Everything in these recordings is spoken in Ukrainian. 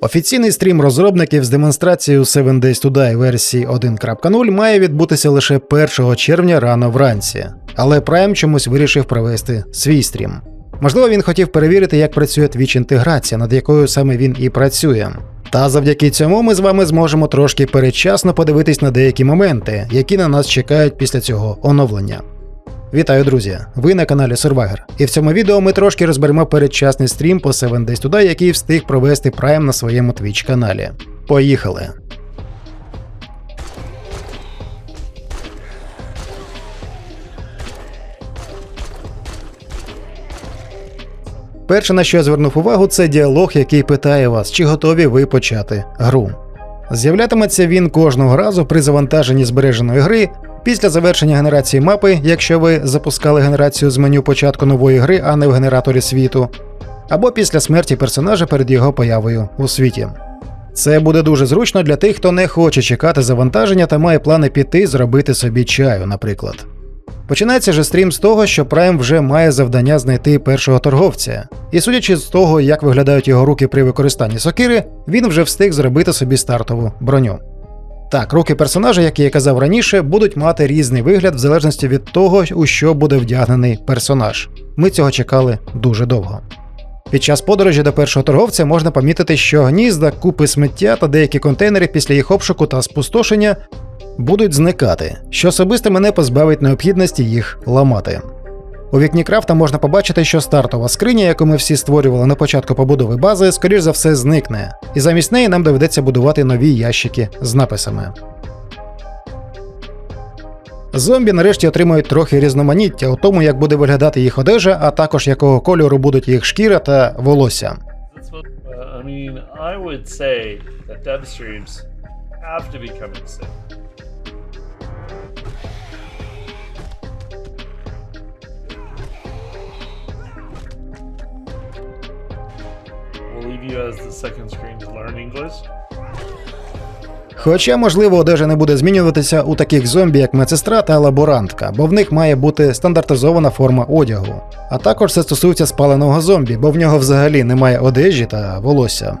Офіційний стрім розробників з демонстрацією 7 Days to Die версії 1.0 має відбутися лише 1 червня рано вранці, але Prime чомусь вирішив провести свій стрім. Можливо, він хотів перевірити, як працює Twitch інтеграція, над якою саме він і працює. Та завдяки цьому ми з вами зможемо трошки передчасно подивитись на деякі моменти, які на нас чекають після цього оновлення. Вітаю, друзі! Ви на каналі Survivor. І в цьому відео ми трошки розберемо передчасний стрім по 7 Days to Die, який встиг провести Prime на своєму Twitch каналі. Поїхали! Перше, на що я звернув увагу, це діалог, який питає вас, чи готові ви почати гру. З'являтиметься він кожного разу при завантаженні збереженої гри після завершення генерації мапи, якщо ви запускали генерацію з меню початку нової гри, а не в генераторі світу, або після смерті персонажа перед його появою у світі. Це буде дуже зручно для тих, хто не хоче чекати завантаження та має плани піти зробити собі чаю, наприклад. Починається же стрім з того, що Prime вже має завдання знайти першого торговця, і судячи з того, як виглядають його руки при використанні сокири, він вже встиг зробити собі стартову броню. Так, руки персонажа, як я казав раніше, будуть мати різний вигляд в залежності від того, у що буде вдягнений персонаж. Ми цього чекали дуже довго. Під час подорожі до першого торговця можна помітити, що гнізда, купи сміття та деякі контейнери після їх обшуку та спустошення будуть зникати, що особисто мене позбавить необхідності їх ламати. У вікні крафта можна побачити, що стартова скриня, яку ми всі створювали на початку побудови бази, скоріш за все зникне, і замість неї нам доведеться будувати нові ящики з написами. Зомбі нарешті отримають трохи різноманіття у тому, як буде виглядати їх одежа, а також якого кольору будуть їх шкіра та волосся. Uh, I mean, I have to be coming soon. Хоча, можливо, одежа не буде змінюватися у таких зомбі, як медсестра та лаборантка, бо в них має бути стандартизована форма одягу. А також це стосується спаленого зомбі, бо в нього взагалі немає одежі та волосся.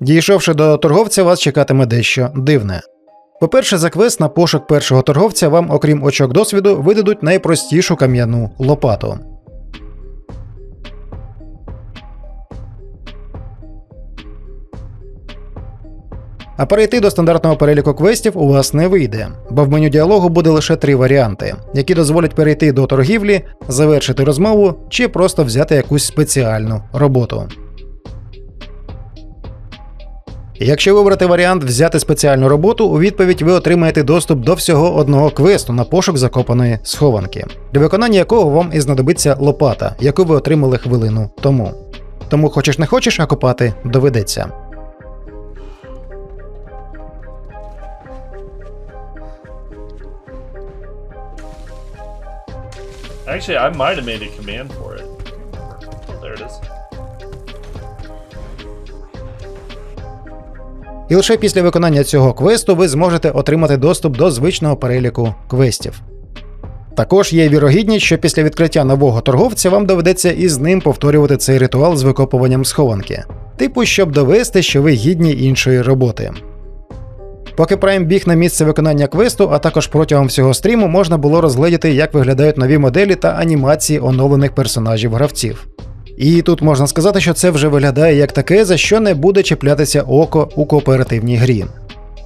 Дійшовши до торговця, вас чекатиме дещо дивне. По-перше, за квест на пошук першого торговця вам, окрім очок досвіду, видадуть найпростішу кам'яну лопату. А перейти до стандартного переліку квестів у вас не вийде, бо в меню діалогу буде лише три варіанти, які дозволять перейти до торгівлі, завершити розмову чи просто взяти якусь спеціальну роботу. Якщо вибрати варіант взяти спеціальну роботу, у відповідь ви отримаєте доступ до всього одного квесту на пошук закопаної схованки, для виконання якого вам і знадобиться лопата, яку ви отримали хвилину тому. Тому хочеш не хочеш, а копати доведеться. Actually, I might have made a command for it. Oh, there it is. І лише після виконання цього квесту ви зможете отримати доступ до звичного переліку квестів. Також є вірогідність, що після відкриття нового торговця вам доведеться із ним повторювати цей ритуал з викопуванням схованки, типу, щоб довести, що ви гідні іншої роботи. Поки Prime біг на місце виконання квесту, а також протягом всього стріму можна було розгледіти, як виглядають нові моделі та анімації оновлених персонажів гравців. І тут можна сказати, що це вже виглядає як таке, за що не буде чіплятися око у кооперативній грі.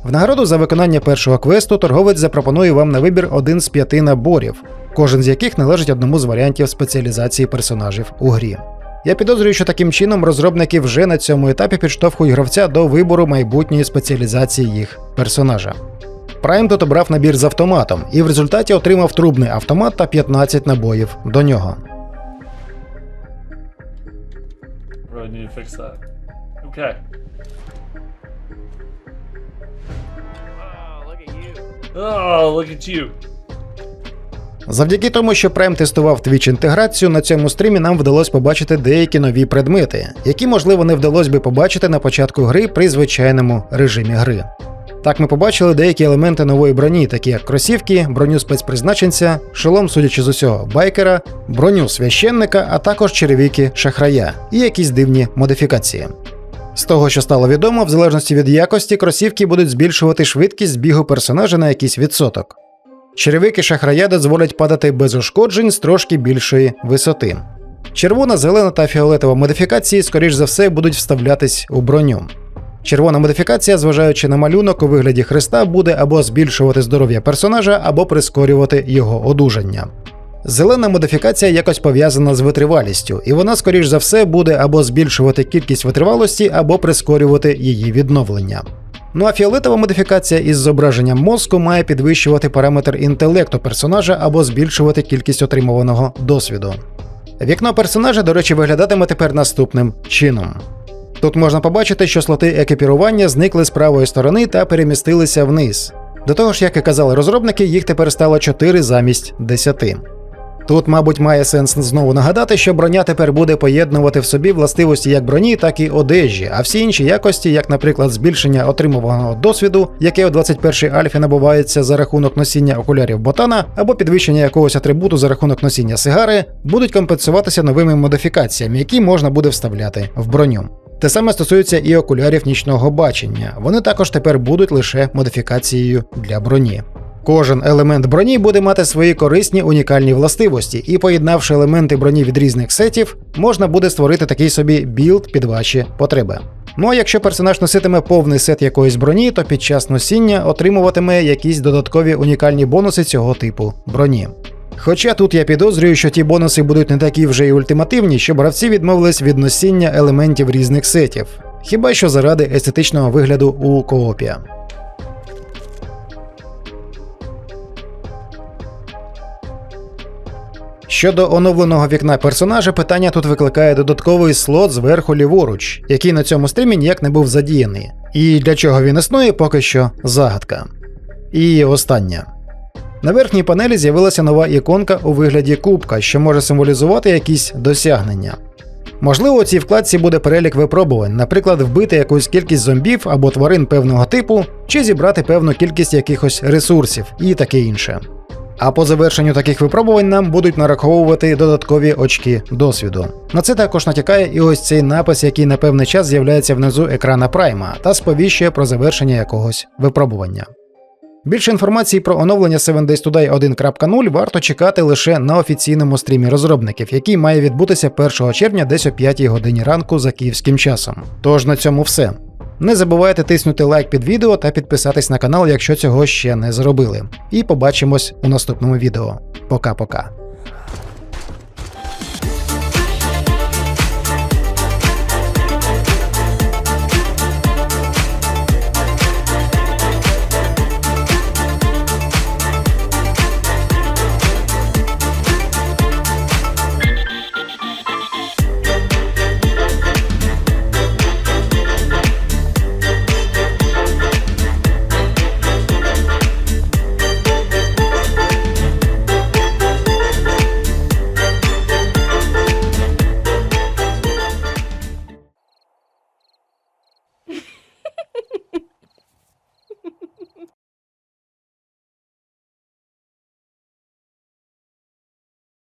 В нагороду за виконання першого квесту торговець запропонує вам на вибір один з п'яти наборів, кожен з яких належить одному з варіантів спеціалізації персонажів у грі. Я підозрюю, що таким чином розробники вже на цьому етапі підштовхують гравця до вибору майбутньої спеціалізації їх персонажа. Prime тут обрав набір з автоматом і в результаті отримав трубний автомат та 15 набоїв до нього. Okay. Oh, look at you. Завдяки тому, що Prime тестував Twitch інтеграцію, на цьому стрімі нам вдалося побачити деякі нові предмети, які, можливо, не вдалося би побачити на початку гри при звичайному режимі гри. Так ми побачили деякі елементи нової броні, такі як кросівки, броню спецпризначенця, шолом, судячи з усього, байкера, броню священника, а також черевіки шахрая і якісь дивні модифікації. З того, що стало відомо, в залежності від якості, кросівки будуть збільшувати швидкість бігу персонажа на якийсь відсоток. Черевики шахрая дозволять падати без ушкоджень з трошки більшої висоти. Червона, зелена та фіолетова модифікації, скоріш за все, будуть вставлятись у броню. Червона модифікація, зважаючи на малюнок у вигляді хреста, буде або збільшувати здоров'я персонажа, або прискорювати його одужання. Зелена модифікація якось пов'язана з витривалістю, і вона, скоріш за все, буде або збільшувати кількість витривалості, або прискорювати її відновлення. Ну а фіолетова модифікація із зображенням мозку має підвищувати параметр інтелекту персонажа або збільшувати кількість отримуваного досвіду. Вікно персонажа, до речі, виглядатиме тепер наступним чином. Тут можна побачити, що слоти екіпірування зникли з правої сторони та перемістилися вниз. До того ж, як і казали розробники, їх тепер стало 4 замість 10. Тут, мабуть, має сенс знову нагадати, що броня тепер буде поєднувати в собі властивості як броні, так і одежі, а всі інші якості, як, наприклад, збільшення отримуваного досвіду, яке у 21-й альфі набувається за рахунок носіння окулярів ботана, або підвищення якогось атрибуту за рахунок носіння сигари, будуть компенсуватися новими модифікаціями, які можна буде вставляти в броню. Те саме стосується і окулярів нічного бачення. Вони також тепер будуть лише модифікацією для броні. Кожен елемент броні буде мати свої корисні унікальні властивості, і поєднавши елементи броні від різних сетів, можна буде створити такий собі білд під ваші потреби. Ну а якщо персонаж носитиме повний сет якоїсь броні, то під час носіння отримуватиме якісь додаткові унікальні бонуси цього типу броні. Хоча тут я підозрюю, що ті бонуси будуть не такі вже й ультимативні, що гравці відмовились від носіння елементів різних сетів, хіба що заради естетичного вигляду у коопі. Щодо оновленого вікна персонажа, питання тут викликає додатковий слот зверху ліворуч, який на цьому стрімі ніяк не був задіяний. І для чого він існує, поки що загадка. І останнє. На верхній панелі з'явилася нова іконка у вигляді кубка, що може символізувати якісь досягнення. Можливо, у цій вкладці буде перелік випробувань, наприклад, вбити якусь кількість зомбів або тварин певного типу, чи зібрати певну кількість якихось ресурсів і таке інше. А по завершенню таких випробувань нам будуть нараховувати додаткові очки досвіду. На це також натякає і ось цей напис, який на певний час з'являється внизу екрана Прайма та сповіщує про завершення якогось випробування. Більше інформації про оновлення 7 Days Today 1.0 варто чекати лише на офіційному стрімі розробників, який має відбутися 1 червня десь о 5 годині ранку за київським часом. Тож на цьому все. Не забувайте тиснути лайк під відео та підписатись на канал, якщо цього ще не зробили. І побачимось у наступному відео. Пока-пока.